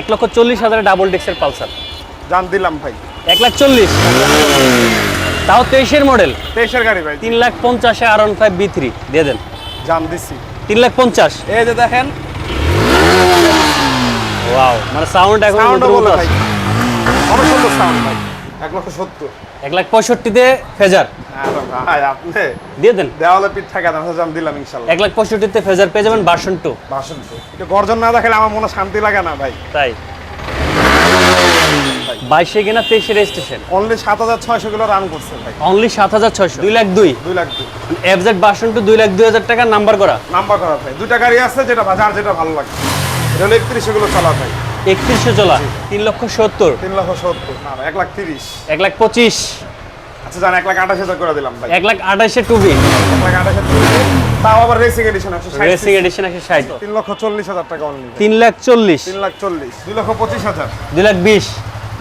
এক লক্ষ চল্লিশ হাজার ডাবল ডিক্সের পালসার জান দিলাম ভাই। এক লাখ চল্লিশ। তাও তেইশের মডেল তেইশের গাড়ি ভাই। তিন লাখ পঞ্চাশে R one five V three দিয়ে দেন। জান দিচ্ছি তিন লাখ পঞ্চাশ। এই যে দেখেন। ওয়াও মানে সাউন্ড এখন সাউন্ড ভাই। অনেক সুন্দর সাউন্ড ভাই। এক লক্ষ সত্তর। এক লাখ পঁয়ষট্টিতে ফেজার। দিয়ে দেন। দেওয়ালে পিঠ থাকে না দিলাম ইনশাল্লাহ এক লাখ পঁয়ষট্টিতে ফেজার পেয়ে যাবেন ভার্সন টু তো এটা গর্জন না দেখালে আমার মনে শান্তি লাগে না ভাই। তাই। বাইশে কিনা তেইশে রেজিস্ট্রেশন। অনলি সাত হাজার ছয়শো কিলো রান করছে ভাই। অনলি সাত হাজার ছয়শো। দুই লাখ দুই। দুই লাখ দুই। এফজেড ভার্সন টু দুই লাখ দুই হাজার টাকা নাম্বার করা। নাম্বার করা ভাই। দুইটা গাড়ি আছে যেটা বাজার যেটা ভালো লাগে। এটা হলো একত্রিশে গুলো চলা ভাই। একত্রিশশো চলা তিন লক্ষ সত্তর। তিন লক্ষ সত্তর না এক লাখ তিরিশ। এক লাখ পঁচিশ। আচ্ছা জান এক লাখ আঠাশ হাজার করে দিলাম ভাই। এক লাখ আঠাশে টুবি এক লাখ আঠাশ তাও আবার রেসিং এডিশন একশো ষাট রেসিং এডিশন একশো ষাট। তিন লক্ষ চল্লিশ হাজার টাকা অনলি তিন লাখ চল্লিশ। তিন লাখ চল্লিশ। দুই লক্ষ পঁচিশ হাজার। দুই লাখ বিশ।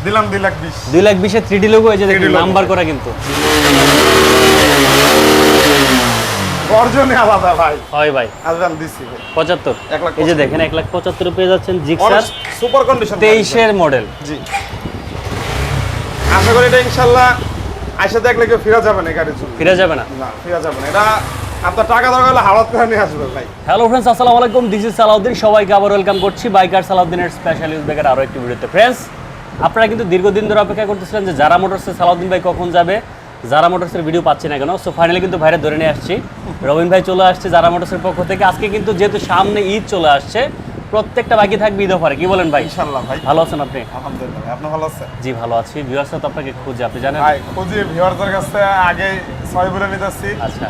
দিলাম দুই লাখ বিশ। দুই লাখ বিশে থ্রি ডি লোগো এই যে দেখুন 3D logo। নাম্বার করা কিন্তু। গর্জনে আলাদা ভাই। হয় ভাই। এক লাখ এই যে দেখেন এক লাখ পঁচাত্তর পেয়ে যাচ্ছেন জিক্সার সুপার কন্ডিশন তেইশের মডেল জি। আশা করি এটা ইনশাল্লাহ আইসা দেখলে কেউ ফিরা যাবে না জন্য। ফিরে যাবে না? না ফিরা যাবে না। এটা আপনার টাকা দরকার হলে হাওড়াত করে নিয়ে আসবে ভাই। হ্যালো আসসালামু আলাইকুম। দিস ইজ সালাউদ্দিন সবাইকে আবার ওয়েলকাম করছি বাইকার সালাউদ্দিনের স্পেশাল ইউজ ব্যাগের আরও একটি ভিডিওতে আপনারা কিন্তু দীর্ঘদিন ধরে অপেক্ষা করতেছিলেন যে যারা মোটরসে সালাউদ্দিন ভাই কখন যাবে যারা মোটরসের ভিডিও পাচ্ছি না কেন? সো ফাইনালি কিন্তু ভাইরা ধরে নিয়ে আসছি। রবিন ভাই চলে আসছে যারা মোটরসের পক্ষ থেকে। আজকে কিন্তু যেহেতু সামনে ঈদ চলে আসছে প্রত্যেকটা বাকি থাকবে ঈদ অফারে। কি বলেন ভাই? ইনশাল্লাহ ভাই। ভালো আছেন আপনি? আলহামদুলিল্লাহ আপনি ভালো আছেন? জি ভালো আছি। ভিউয়ার্সরা তো আপনাকে খুঁজে আপনি জানেন? ভাই খুঁজি ভিওয়ারদের কাছে আগে সরি বলে নিতেছি। আচ্ছা।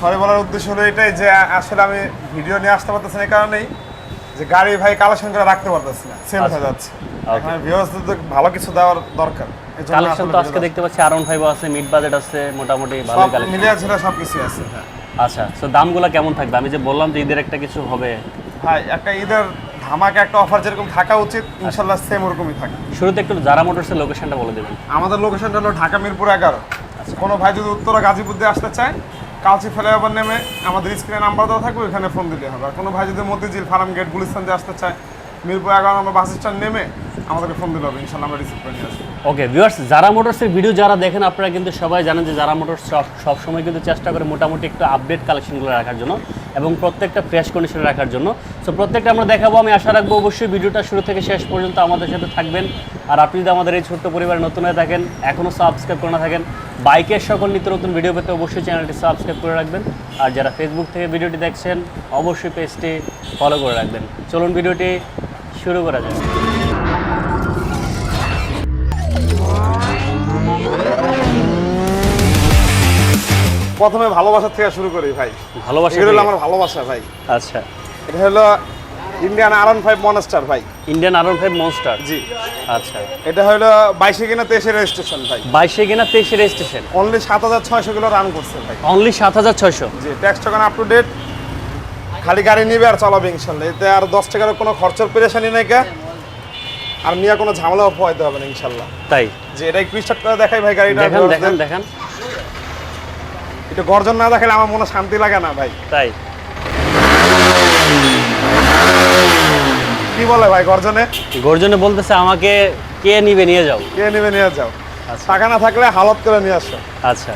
সরি বলার উদ্দেশ্য হলো এটাই যে আসলে আমি ভিডিও নিয়ে আসতে পারতেছি না এই কারণেই। যে গাড়ি ভাই কালেকশন করে রাখতে পারতেছি না। সেল হয়ে যাচ্ছে। এখানে ভিউয়ার্সদের তো ভালো কিছু দেওয়ার দরকার। কালেকশন তো আজকে দেখতে পাচ্ছি আরন ফাইভ আছে মিড বাজেট আছে মোটামুটি ভালোই কালেকশন মিলিয়ে ছিল সব কিছু আছে আচ্ছা তো দামগুলো কেমন থাকবে? আমি যে বললাম যে ঈদের একটা কিছু হবে। ভাই একটা ঈদের ধামাকা একটা অফার যেরকম থাকা উচিত ইনশাল্লাহ সেম ওরকমই থাকে শুরুতে একটু যারা মোটরসের লোকেশনটা বলে দেবেন। আমাদের লোকেশনটা হলো ঢাকা মিরপুর এগারো। কোনো ভাই যদি উত্তরা গাজীপুর দিয়ে আসতে চায় কালচি ফ্লাইওভার নেমে আমাদের স্ক্রিনে নাম্বার দেওয়া থাকবে, ওইখানে ফোন দিলে হবে। আর কোনো ভাই যদি মতিঝিল ফার্ম গেট গুলিস্তান দিয়ে আসতে চায়, মিরপুর এগারো নম্বর বাস স্ট্যান্ড নেমে আমাদেরকে ফোন দিতে হবে, ইনশাল্লাহ আমরা রিসিভ করে নিয়ে আসব। ওকে ভিউয়ার্স যারা মোটরসের ভিডিও যারা দেখেন, আপনারা কিন্তু সবাই জানেন যে যারা মোটরস সব সময় কিন্তু চেষ্টা করে মোটামুটি একটু আপডেট কালেকশনগুলো রাখার জন্য এবং প্রত্যেকটা ফ্রেশ কন্ডিশনে রাখার জন্য। সো প্রত্যেকটা আমরা দেখাবো, আমি আশা রাখব অবশ্যই ভিডিওটা শুরু থেকে শেষ পর্যন্ত আমাদের সাথে থাকবেন। আর আপনি যদি আমাদের এই ছোট্ট পরিবারে নতুন হয়ে থাকেন এখনও সাবস্ক্রাইব করে না থাকেন বাইকের সকল নিত্য নতুন ভিডিও পেতে অবশ্যই চ্যানেলটি সাবস্ক্রাইব করে রাখবেন। আর যারা ফেসবুক থেকে ভিডিওটি দেখছেন, অবশ্যই পেজটি ফলো করে রাখবেন। চলুন ভিডিওটি শুরু করা যায় প্রথমে ভালোবাসা থেকে শুরু করি ভাই। ভালোবাসা এটা হলো আমার ভালোবাসা ভাই। আচ্ছা। এটা হলো Indian R one five monster ভাই। Indian R one five monster জি। আচ্ছা। এটা হলো বাইশে কিনা তেইশে রেজিস্ট্রেশন ভাই। বাইশে কিনা তেইশে রেজিস্ট্রেশন অনলি সাত হাজার ছয়শো কিলো রান করছে ভাই। অনলি সাত হাজার ছয়শো? জি tax token up to date খালি গাড়ি নিবে আর চালাবে ইনশাল্লাহ। এতে আর দশ টাকার কোনো খরচের পেরেশানি নাই কা। আর নিয়ে কোনো ঝামেলাও পোয়াইতে হবে না ইনশাল্লাহ। তাই? যে এটা একটু স্টার্ট করে দেখাই ভাই গাড়িটা দেখেন দেখেন দেখান। এটা গর্জন না দেখালে আমার মনে শান্তি লাগে না ভাই। তাই? কি বলে ভাই গর্জনে? গর্জনে বলতেছে আমাকে কে নিবে নিয়ে যাও। কে নিবে নিয়ে যাও। আচ্ছা। টাকা না থাকলে হালত করে নিয়ে আসো। আচ্ছা।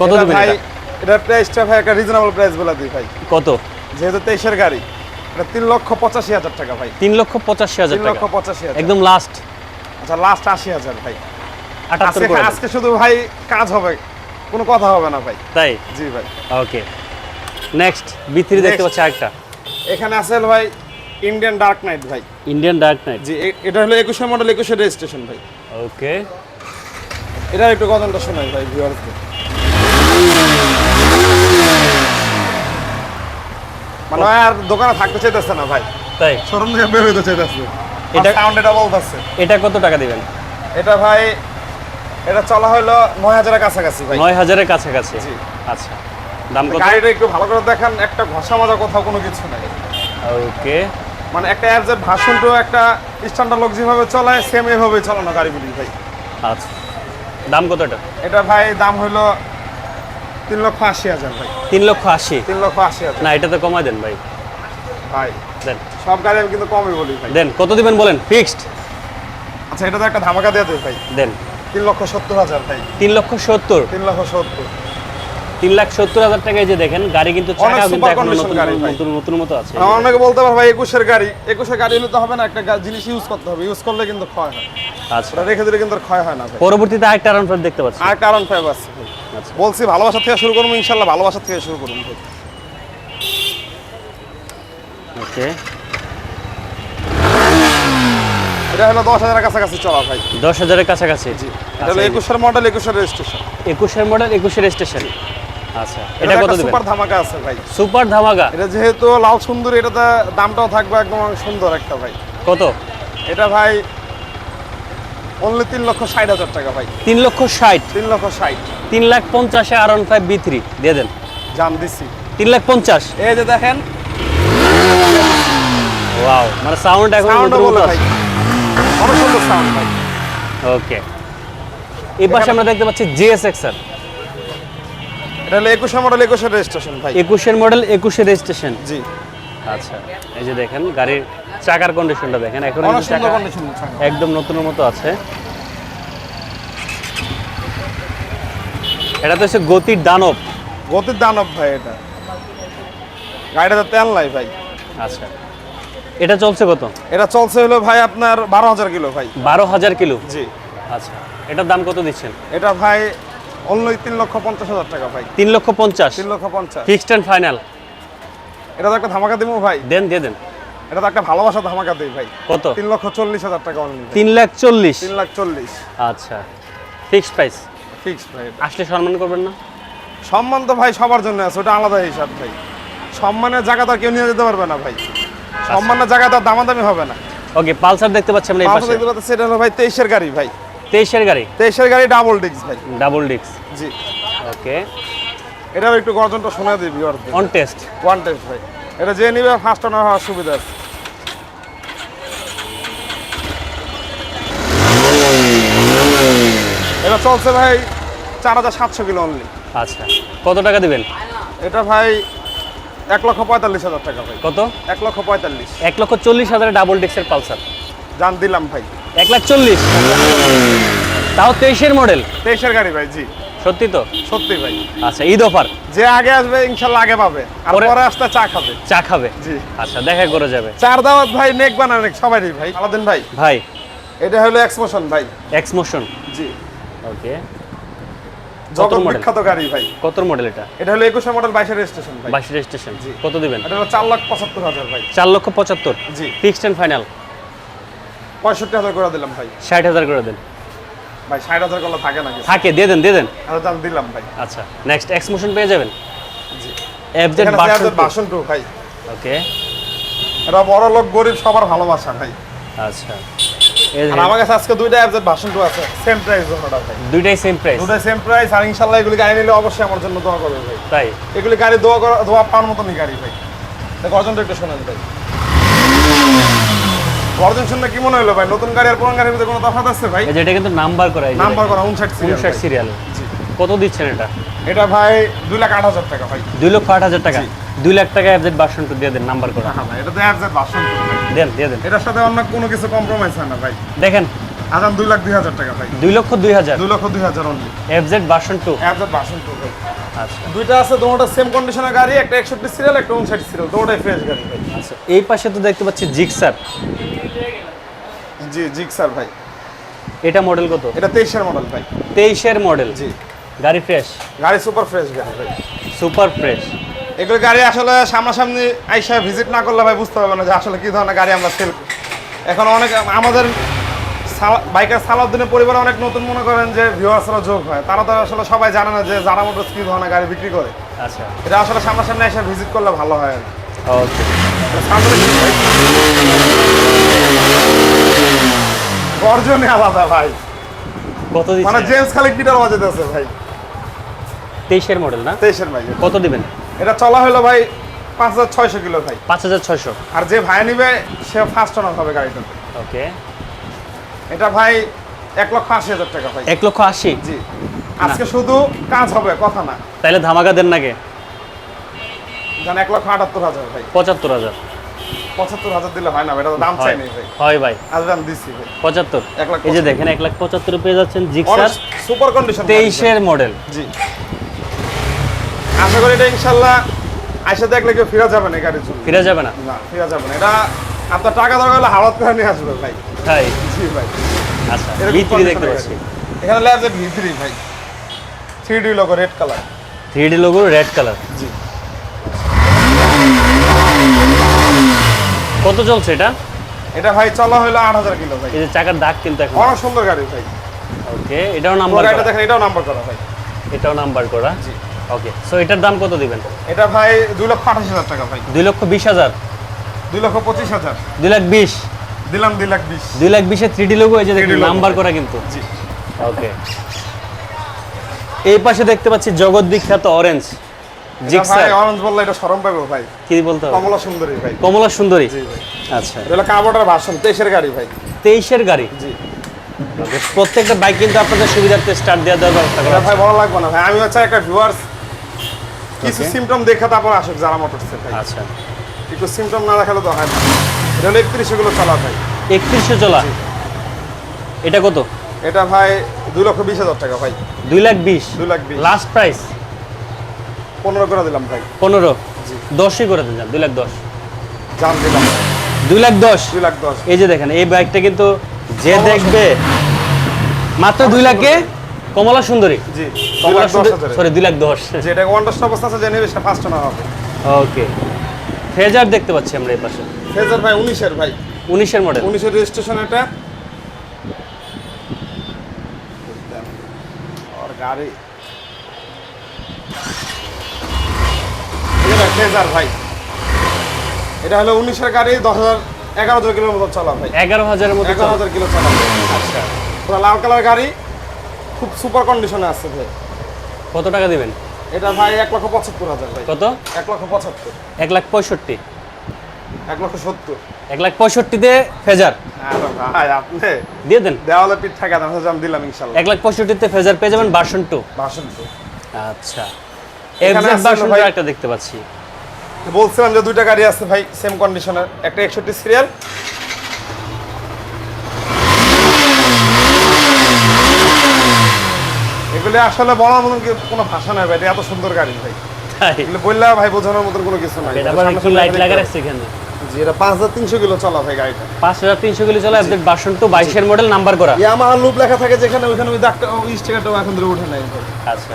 কত দিবেন ভাই এটা? এটার প্রাইসটা ভাই একটা রিজনেবল প্রাইস বলে দিই ভাই। কত? যেহেতু তেইশের গাড়ি এটা তিন লক্ষ পঁচাশি হাজার টাকা ভাই। তিন লক্ষ পঁচাশি হাজার তিন লক্ষ পঁচাশি হাজার। একদম লাস্ট আচ্ছা লাস্ট আশি হাজার ভাই। আজকে শুধু ভাই কাজ হবে। কোনো কথা হবে না ভাই। তাই? জি ভাই। ওকে। নেক্সট বি থ্রি দেখতে. পাচ্ছি আরেকটা। এখানে আছে ভাই ইন্ডিয়ান ডার্ক নাইট ভাই। ইন্ডিয়ান ডার্ক নাইট জি এটা হলো একুশের মডেল একুশের রেজিস্ট্রেশন ভাই। ওকে। এটার একটু গজনটা শোনাই ভাই ভিউয়ার্সদের মানে ভাই আর দোকানে থাকতে চাইতেছে না ভাই। তাই? শোরুম থেকে বের হইতে চাইতেছে। এটা এটা- এটা বলতেছে এটা কত টাকা দিবেন? এটা ভাই এটা চলা হলো নয় হাজারের কাছাকাছি ভাই। নয় হাজারের কাছাকাছি। আচ্ছা দাম কত? গাড়িটা একটু ভালো করে দেখান একটা ঘষা মাজা কোথাও কোনো কিছু নাই। ওকে। মানে একটা অ্যাপসের ভাষণ তো একটা স্ট্যান্ডার্ড লোক যেভাবে চলায় সেম এভাবে চালানো গাড়িগুলি ভাই। আচ্ছা দাম কত এটা? এটা ভাই দাম হলো তিন লক্ষ আশি হাজার ভাই। তিন লক্ষ আশি? তিন লক্ষ আশি হাজার। না এটা তো কমাই দেন ভাই। ভাই দেন। সব গাড়ি আমি কিন্তু কমই বলি ভাই। দেন কত দিবেন বলেন? ফিক্সড? আচ্ছা এটা তো একটা ধামাকা দিয়ে দেবে ভাই। দেন। তিন লক্ষ সত্তর হাজার ভাই। তিন লক্ষ সত্তর? তিন লক্ষ সত্তর। তিন লাখ সত্তর হাজার টাকায় যে দেখেন গাড়ি কিন্তু নতুন মতো আছে। অনেকে বলতে পারে ভাই একুশের গাড়ি। একুশের গাড়ি হলে তো হবে না একটা জিনিস ইউজ করতে হবে। ইউজ করলে কিন্তু ক্ষয় হয়। আচ্ছা। রেখে দিলে কিন্তু ক্ষয় হয় না পরবর্তীতে আরেকটা রান ফাইভ দেখতে পাচ্ছি। আর কারণ ফাইভ আছে আচ্ছা। বলছি ভালোবাসা থেকে শুরু করব ইনশাল্লাহ ভালোবাসা থেকে শুরু করুন ওকে এটা হলো দশ হাজারের কাছাকাছি চলা ভাই। দশ হাজারের কাছাকাছি? এটা হলো একুশের মডেল একুশের রেজিস্ট্রেশন একুশের মডেল একুশের স্টেশন আচ্ছা এটা কত সুপার ধামাকা আছে ভাই। সুপার ধামাকা? এটা যেহেতু লাল সুন্দর এটাতে দামটাও থাকবে একদম সুন্দর একটা ভাই। কত? এটা ভাই অনলি তিন লক্ষ ষাট হাজার টাকা ভাই। তিন লক্ষ ষাট? তিন লক্ষ ষাট। তিন লাখ পঞ্চাশে R one five V three দিয়ে দেন। জান দিছি। তিন লাখ পঞ্চাশ? এই যে দেখেন। ওয়াও মানে সাউন্ড এখন অনেক সুন্দর সাউন্ড ভাই। ওকে। এই পাশে আমরা দেখতে পাচ্ছি জিএসএক্স স্যার এটা হলো একুশে মডেল একুশের রেজিস্ট্রেশন ভাই। একুশের মডেল একুশের রেজিস্ট্রেশন জি। আচ্ছা এই যে দেখেন গাড়ির চাকার কন্ডিশনটা দেখেন এখন একদম নতুনের মতো আছে। এটা তো হচ্ছে গতির দানব। গতির দানব ভাই এটা। গাড়িটাতে তেল নাই ভাই। আচ্ছা। এটা চলছে কত? এটা চলছে হলো ভাই আপনার বারো হাজার কিলো ভাই। বারো হাজার কিলো? জি। আচ্ছা এটার দাম কত দিচ্ছেন? এটা ভাই অনলি তিন লক্ষ পঞ্চাশ হাজার টাকা ভাই। তিন লক্ষ পঞ্চাশ? তিন লক্ষ পঞ্চাশ। Fixed and final? এটা তো একটা ধামাকা দেবো ভাই। দেন দিয়ে দেন। এটা তো একটা ভালোবাসা ধামাকা দিই ভাই। কত? তিন লক্ষ চল্লিশ হাজার টাকা অনলি তিন লাখ চল্লিশ? তিন লাখ চল্লিশ। আচ্ছা ফিক্সড প্রাইস? ফিক্সড ভাই এটা। আসলে সম্মান করবেন না? সম্মান তো ভাই সবার জন্য আছে ওটা আলাদা হিসাব ভাই। সম্মানের জায়গা তো কেউ নিয়ে যেতে পারবে না ভাই। সম্মানের জায়গা তো আর দামাদামি হবে না। ওকে পালসার দেখতে পাচ্ছি আমরা এই পাশে। দেখতে পাচ্ছি এটা হলো ভাই তেইশের গাড়ি ভাই। তেইশের গাড়ি? তেইশের গাড়ি ডাবল ডিস্ক ভাই। ডাবল ডিক্স জি। ওকে এটাও একটু গর্জনটা শোনা দিবি অন টেস্ট ওয়ান টেস্ট ভাই। এটা যে নিবে ফার্স্ট অনার হওয়ার সুবিধা আছে। এটা চলছে ভাই চার হাজার সাতশো কিলো অনলি আচ্ছা। কত টাকা দিবেন? এটা ভাই এক লক্ষ পঁয়তাল্লিশ হাজার টাকা ভাই। কত? এক লক্ষ পঁয়তাল্লিশ। এক লক্ষ চল্লিশ হাজারের ডাবল ডিক্সের পালসার জান দিলাম ভাই। এক লাখ চল্লিশ। তাও তেইশের মডেল তেইশের গাড়ি ভাই জি। সত্যি তো? সত্যি ভাই। আচ্ছা ঈদ অফার? যে আগে আসবে ইনশাল্লাহ আগে পাবে। আর পরে- আসতে চা খাবে। চা খাবে? জি। আচ্ছা দেখা করে যাবে। চার দাওয়াত ভাই নেক বানান সবারই ভাই। আলাদিন ভাই। ভাই। এটা হলো এক্সমোশন ভাই। এক্সমোশন জি। ওকে জগৎ? বিখ্যাত গাড়ি ভাই। কত মডেল এটা? এটা হলো একুশে মডেল বাইশের রেজিস্ট্রেশন ভাই। বাইশ রেজিস্ট্রেশন কত দিবেন? এটা হলো চার লাখ পঁচাত্তর হাজার ভাই। চার লক্ষ পঁচাত্তর? জি। ফিক্সড অ্যান্ড ফাইনাল পঁয়ষট্টি হাজার করে দিলাম ভাই। ষাট হাজার করে দেন। ভাই ষাট হাজার করলে থাকে না থাকে দিয়ে দেন দিয়ে দেন। আচ্ছা দিলাম ভাই। আচ্ছা নেক্সট এক্সমোশন পেয়ে যাবেন? জি। এফজেড বাসন টু ভাই। ওকে এটা বড় লোক গরিব সবার ভালোবাসা ভাই। আচ্ছা। আমার কাছে আজকে দুইটা অ্যাপসের বাসন টু আছে সেম প্রাইস ওটা ভাই। দুইটাই সেম প্রাইস দুটাই সেম প্রাইস আর এগুলি গাড়ি নিলে অবশ্যই আমার জন্য দোয়া করবে ভাই। তাই? এগুলি গাড়ি দোয়া করা দোয়া পাওয়ার মতনই গাড়ি ভাই। তা গর্জনটা একটু শোনেন ভাই। গর্জন শুনলে কি মনে হলো ভাই? নতুন গাড়ি আর পুরান গাড়ির মধ্যে কোনো তফাৎ আছে ভাই? এই যে এটা কিন্তু নাম্বার করা এই যে নাম্বার করা উনষাট সিরিয়াল উনষাট সিরিয়াল কত দিচ্ছেন এটা? এটা ভাই দুই লাখ আট হাজার টাকা ভাই। দুই লক্ষ আট হাজার টাকা। দুই লাখ টাকা এফজেড বাসন টু দিয়ে দেন নাম্বার করা। হ্যাঁ ভাই এটা তো অ্যাপসের বাসন টু দেন দিয়ে দেন। এটার সাথে অন্য কোনো কিছু কম্প্রোমাইজ হয় না ভাই। দেখেন। আজান দুই লাখ দুই হাজার টাকা ভাই। দুই লক্ষ দুই হাজার। দুই লক্ষ দুই হাজার অনলি এফজেড বাসন টু অ্যাপসের বাসন টু ভাই। আচ্ছা। দুইটা আছে দুটোটা সেম কন্ডিশনের গাড়ি একটা একষট্টি সিরিয়াল একটা উনষাট সিরিয়াল দুটোটাই ফ্রেশ গাড়ি ভাই। আচ্ছা এই পাশে তো দেখতে পাচ্ছি জিক্সার জি জিক্সার ভাই। এটা মডেল কত? এটা তেইশের মডেল ভাই। তেইশের মডেল জি। গাড়ি ফ্রেশ গাড়ি সুপার ফ্রেশ গাড়ি ভাই সুপার ফ্রেশ এগুলো গাড়ি আসলে সামনাসামনি আইসা ভিজিট না করলে ভাই বুঝতে পারবে না যে আসলে কি ধরনের গাড়ি আমরা সেল এখন অনেক আমাদের বাইকের সালাউদ্দিনের পরিবারে অনেক নতুন মনে করেন যে ভিউয়ার্সরা যোগ হয়। তারা তো আসলে সবাই জানে না যে যারা মোটরস কি ধরনের গাড়ি বিক্রি করে। আচ্ছা। এটা আসলে সামনাসামনি এসে ভিজিট করলে ভালো হয় আর ওকে? গর্জনে আলাদা ভাই। কত মানে জেমস খালি গিটার বাজাতে আছে ভাই। তেইশের মডেল না? তেইশের ভাই কত দিবেন? এটা চলা হলো ভাই পাঁচ হাজার ছয়শো কিলো ভাই। পাঁচ হাজার ছয়শো। আর যে ভাই নিবে সে ফার্স্ট অনার হবে গাড়িটাতে ওকে। এটা ভাই এক লক্ষ আশি হাজার টাকা ভাই। এক লক্ষ আশি? জি। আজকে শুধু কাজ হবে কথা না। তাহলে ধামাকা দেন নাকি? জান এক লক্ষ আটাত্তর হাজার ভাই। পঁচাত্তর হাজার। পঁচাত্তর হাজার দিলে হয় না এটা তো দাম চাই নেই ভাই। হয় ভাই। আজ আমি দিচ্ছি ভাই। পঁচাত্তর। এক লাখ এই যে দেখেন এক লাখ পঁচাত্তর পেয়ে যাচ্ছেন জিক্সার। সুপার কন্ডিশন তেইশের মডেল জি। আশা করি এটা ইনশাল্লাহ আইসা দেখলে কেউ ফিরা যাবে না গাড়ির জন্য। ফিরে যাবে না? না ফিরা যাবে না। এটা আপনার টাকা দরকার হলে হাওড়াত করে নিয়ে আসবে ভাই। তাই জি ভাই। আচ্ছা ভিতরি দেখতে পাচ্ছি। এখানে ল্যাবজেট ভি থ্রি ভাই। Three D logo red colour three D logo red colour জি। কত চলছে এটা? এটা ভাই চলা হলো আট হাজার কিলো ভাই। এই যে চাকার দাগ কিন্তু এখন। অনেক সুন্দর গাড়ি ভাই। ওকে এটাও নাম্বার করা। দেখেন এটাও নাম্বার করা ভাই। এটাও নাম্বার করা। জি। ওকে সো এটার দাম কত দিবেন? এটা ভাই দুই লক্ষ আঠাশ হাজার টাকা ভাই। দুই লক্ষ বিশ হাজার? দুই লক্ষ পঁচিশ হাজার। দুই লাখ বিশ? দিলাম দুই লাখ বিশ। দুই লাখ বিশে থ্রি ডি লোগো এই যে 3D দেখুন নাম্বার করা কিন্তু। ওকে এই পাশে দেখতে পাচ্ছি জগৎ বিখ্যাত অরেঞ্জ জিক্সার। অরেঞ্জ বললে এটা পাবে ভাই। কি বলতে হবে? কমলা সুন্দরী ভাই। কমলা সুন্দরী? জি ভাই। আচ্ছা। এটা গাড়ি ভাই। গাড়ি? জি। প্রত্যেকটা বাইক কিন্তু আপনাদের সুবিধার্থে স্টার্ট দেওয়ার ব্যবস্থা করা ভাই বড় লাগবে না ভাই আমি হচ্ছে একটা ভিউয়ার্স কিছু সিমটম দেখে তারপর আসুক যারা মোটরসে ভাই। আচ্ছা। একটু সিমটম না দেখালে তো হয় না। এটা হলো একত্রিশে গুলো চালা ভাই। একত্রিশশো চলা? এটা কত? এটা ভাই দুই লক্ষ বিশ হাজার টাকা ভাই। দুই লাখ বিশ? দুই লাখ বিশ। লাস্ট প্রাইস পনেরো করে দিলাম ভাই। পনেরো। দশই করে দিলাম দুই লাখ দশ। জান দিলাম। দুই লাখ দশ? দুই লাখ দশ। এই যে দেখেন এই বাইকটা কিন্তু যে দেখবে মাত্র দুই লাখে? কমলা সুন্দরী। জি কমলা সুন্দরী সরি দুই লাখ দশ। যে এটা ওয়ান ডস্ট অবস্থা আছে নেবে সেটা ফার্স্ট না হবে। ওকে ফেজার দেখতে পাচ্ছি আমরা এই পাশে। ফেজার ভাই উনিশের ভাই। উনিশের মডেল উনিশের রেজিস্ট্রেশন এটা। আর গাড়ি। এটা ফেজার ভাই। এটা হলো উনিশের গাড়ি দশ হাজার এগারো হাজার কিলোর মতো চলা ভাই। এগারো হাজারের মতো এগারো হাজার কিলো চলা। আচ্ছা। লাল কালার গাড়ি। খুব সুপার কন্ডিশনে আছে ভাই। কত টাকা দিবেন? এটা ভাই এক লক্ষ পঁচাত্তর হাজার ভাই। কত? এক লক্ষ পঁচাত্তর। এক লাখ পঁয়ষট্টি। এক লক্ষ সত্তর। এক লাখ পঁয়ষট্টিতে ফেজার। আরে ভাই আপনি দিয়ে দেন। দেওয়ালে পিঠ থাকে আমি দিলাম ইনশাল্লাহ এক লাখ পঁয়ষট্টিতে ফেজার পেয়ে যাবেন ভার্সন টু ভাষণ তো আচ্ছা আছে ভার্সন ভাই- একটা দেখতে পাচ্ছি। বলছিলাম যে দুইটা গাড়ি আছে ভাই সেম কন্ডিশনের একটা একষট্টি সিরিয়াল এগুলি আসলে বলার মতন কোনো ভাষা নাই ভাই এত সুন্দর গাড়ি ভাই। বললে ভাই বোঝানোর মতন কোনো কিছু নাই। লাইট লাগা রাখছে এখানে? জি এটা কিলো চলা ভাই গাড়িটা। কিলো চলে ভার্সন বাইশের মডেল নাম্বার করা। লুপ লেখা থাকে যেখানে ওই দাগটা ওই স্টিকারটাও এখন ধরে উঠে নাই। আচ্ছা।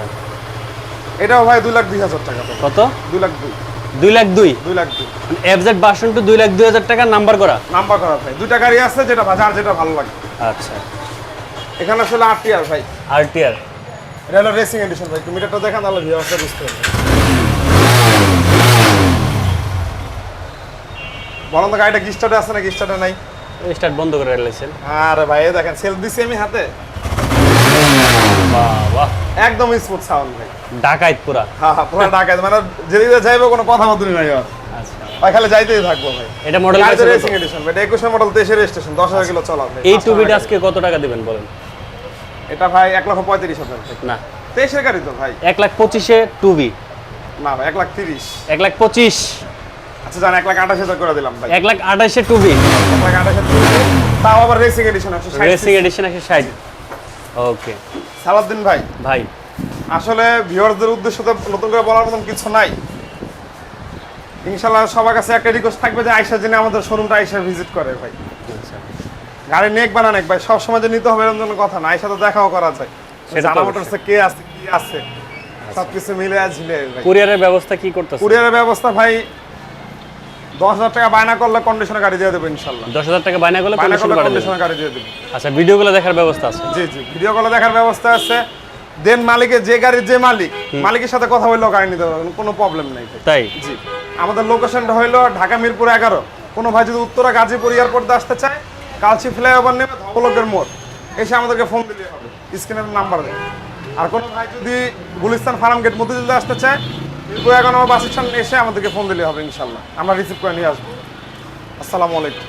এটাও ভাই লাখ দুই হাজার টাকা কত? লাখ দুই। দুই লাখ দুই? দুই লাখ দুই। এফজেড ভার্সন টু দুই লাখ দুই হাজার টাকা নাম্বার করা। নাম্বার করা ভাই। দুইটা গাড়ি আছে যেটা বাজার যেটা ভালো লাগে। আচ্ছা। এখানে আসলে ভাই। আরটিআর এটা হলো রেসিং এডিশন ভাই তুমি মিটারটা দেখান তাহলে বুঝতে পারবে। বলেন তো গাড়িটা আছে না গিস্টারে নাই? স্টার্ট বন্ধ করে রাখলেছেন আরে ভাই দেখেন সেলফ দিছি আমি হাতে। একদম স্মুথ সাউন্ড ভাই। ডাকাইত পুরা। হ্যাঁ হ্যাঁ পুরো ঢাকায় মানে যেদিকে যাইবো কোনো কথা বদলি নাই আর আচ্ছা। ভাই খালি যাইতেই থাকব ভাই। এটা মডেল রেসিং এডিশন ভাই এটা একুশে মডেল তেইশের রেজিস্ট্রেশন দশ হাজার কিলো চলা ভাই। এই টুবিটা আজকে কত টাকা দিবেন বলেন? এটা ভাই এক লক্ষ পঁয়ত্রিশ হাজার। না। তেইশের গাড়ি তো ভাই। এক লাখ পঁচিশে টুবি। না ভাই এক লাখ তিরিশ। এক লাখ পঁচিশ। আচ্ছা জান এক লাখ আঠাশ হাজার করে দিলাম ভাই। এক লাখ আঠাশে টুবি। এক লাখ আঠাশ করে দিলাম। তাও আবার রেসিং এডিশন একশো রেসিং এডিশন একশো ষাট। ওকে সালাউদ্দিন ভাই ভাই। আসলে ভিউয়ারদের উদ্দেশ্য তো নতুন করে বলার মতন কিছু নাই। ইনশাল্লাহ সবার কাছে একটা রিকোয়েস্ট থাকবে যে আইসা যিনি আমাদের শোরুমটা আইসা ভিজিট করে ভাই। আচ্ছা। গাড়ি নেক বানা নেক ভাই সব সময় যে নিতে হবে এরকম কোনো কথা না তো দেখাও করা যায়। জানা। মোটরসে কে আছে কি আছে? সব কিছু মিলে ঝিলে ভাই। কুরিয়ারের ব্যবস্থা কি করতেছে? কুরিয়ারের ব্যবস্থা ভাই দশ হাজার টাকা বায়না করলে কন্ডিশনে গাড়ি দিয়ে দেবো ইনশাল্লাহ। দশ হাজার টাকা বায়না করলে কন্ডিশন গাড়ি দিয়ে দেবো। আচ্ছা ভিডিওগুলো দেখার ব্যবস্থা আছে? জি জি ভিডিও কলে দেখার ব্যবস্থা আছে। দেন মালিকের যে গাড়ির যে মালিক মালিকের সাথে কথা বললেও গাড়ি নিতে পারবেন কোনো প্রবলেম নেই। তাই? জি। আমাদের লোকেশনটা হইল ঢাকা মিরপুর এগারো। কোনো ভাই যদি উত্তরা গাজীপুর এয়ারপোর্টে আসতে চায় কালচি ফ্লাইওভার নেবে ধবলকের মোড়। এসে আমাদেরকে ফোন দিলে হবে। স্ক্রিনের নাম্বার দেয় আর কোনো ভাই যদি গুলিস্তান ফার্ম গেট মতিঝিলতে আসতে চায় মিরপুর এগারো বাস স্ট্যান্ড এসে আমাদেরকে ফোন দিলে হবে ইনশাল্লাহ। আমরা রিসিভ করে নিয়ে আসব। আসসালামু আলাইকুম।